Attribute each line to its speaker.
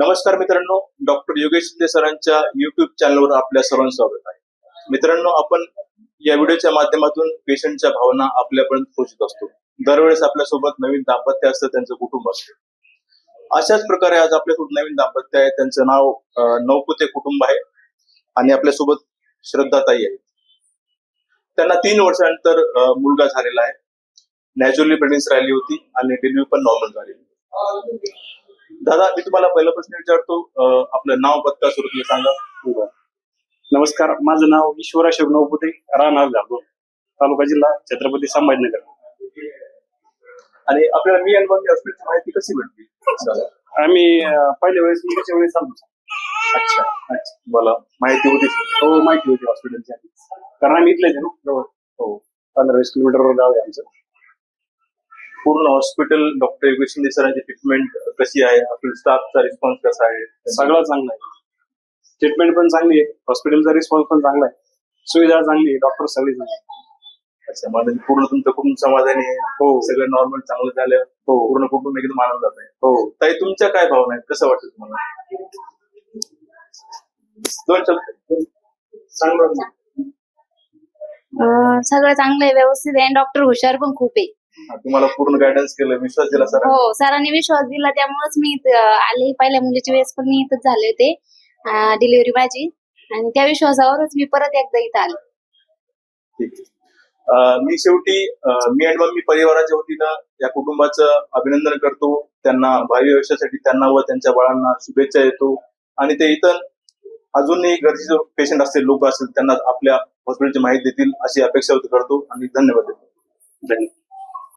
Speaker 1: नमस्कार मित्रांनो डॉक्टर योगेश शिंदे सरांच्या युट्यूब चॅनलवर आपल्या सर्वांचं स्वागत आहे. मित्रांनो आपण या व्हिडिओच्या माध्यमातून पेशंटच्या भावना आपल्यापर्यंत पोहोचत असतो. दरवेळेस आपल्यासोबत नवीन दाम्पत्य असतं त्यांचं कुटुंब असतं. अशाच प्रकारे आज आपल्यासोबत नवीन दाम्पत्य आहे त्यांचं नाव नौपुते कुटुंब आहे आणि आपल्यासोबत श्रद्धाताई आहे त्यांना तीन वर्षानंतर मुलगा झालेला आहे. नॅचरली प्रेग्नेन्सी राहिली होती आणि डिलिव्हरी पण नॉर्मल झाली दादा मी तुम्हाला पहिला प्रश्न विचारतो. आपलं नाव पत्ता सुरू सांगा.
Speaker 2: नमस्कार माझं नाव ईश्वरा शिवनवपुते राहणार झालो तालुका जिल्हा छत्रपती संभाजीनगर.
Speaker 1: आणि आपल्याला मी आणि मम्मी हॉस्पिटलची माहिती कशी भेटली?
Speaker 2: आम्ही पहिल्या वेळेस मुलीच्या वेळेस आलो.
Speaker 1: अच्छा अच्छा. मला माहिती होती
Speaker 2: हो माहिती होती हॉस्पिटलची. कारण आम्ही इथलेच आहे ना जवळ. हो पंधरा वीस किलोमीटरवर गाव आहे आमचं.
Speaker 1: पूर्ण हॉस्पिटल डॉक्टर योगेश शिंदे सरांची ट्रीटमेंट कशी आहे? आपल्या स्टाफचा रिस्पॉन्स कसा आहे?
Speaker 2: सगळं चांगलं आहे. ट्रीटमेंट पण चांगली आहे. हॉस्पिटलचा रिस्पॉन्स पण चांगला आहे. सुविधा चांगली आहे. डॉक्टर सगळे चांगले.
Speaker 1: अच्छा मला पूर्ण तुमचं कुटुंब समाधानी आहे?
Speaker 2: हो.
Speaker 1: सगळं नॉर्मल चांगलं झालं?
Speaker 2: हो.
Speaker 1: पूर्ण कुटुंब एकदम आनंदात आहे?
Speaker 2: हो.
Speaker 1: ताई तुमच्या काय भावना आहेत? कसं वाटतं तुम्हाला? दोन शब्द.
Speaker 2: चांगलं
Speaker 3: सगळं चांगलं आहे व्यवस्थित आहे. डॉक्टर हुशार पण खूप आहे.
Speaker 1: तुम्हाला पूर्ण गायडन्स केलं विश्वास दिला सर
Speaker 3: हो सरांनी विश्वास दिला त्यामुळेच मी इथं आले. पहिल्या मुलीच्या वेळेस पण मी इथंच झाले होते डिलिव्हरी माझी. आणि त्या विश्वासावरच मी परत एकदा इथं आले.
Speaker 1: ठीक. आहे. अं, मी शेवटी अं, मी आणि मम्मी परिवाराच्या वतीनं या कुटुंबाचं अभिनंदन करतो. त्यांना भावी आयुष्यासाठी त्यांना व त्यांच्या बाळांना शुभेच्छा येतो आणि ते इथं अजूनही गरजेचे पेशंट असतील लोक असतील त्यांना आपल्या हॉस्पिटलची माहिती देतील अशी अपेक्षा व्यक्त करतो आणि धन्यवाद देतो.
Speaker 2: धन्यवाद.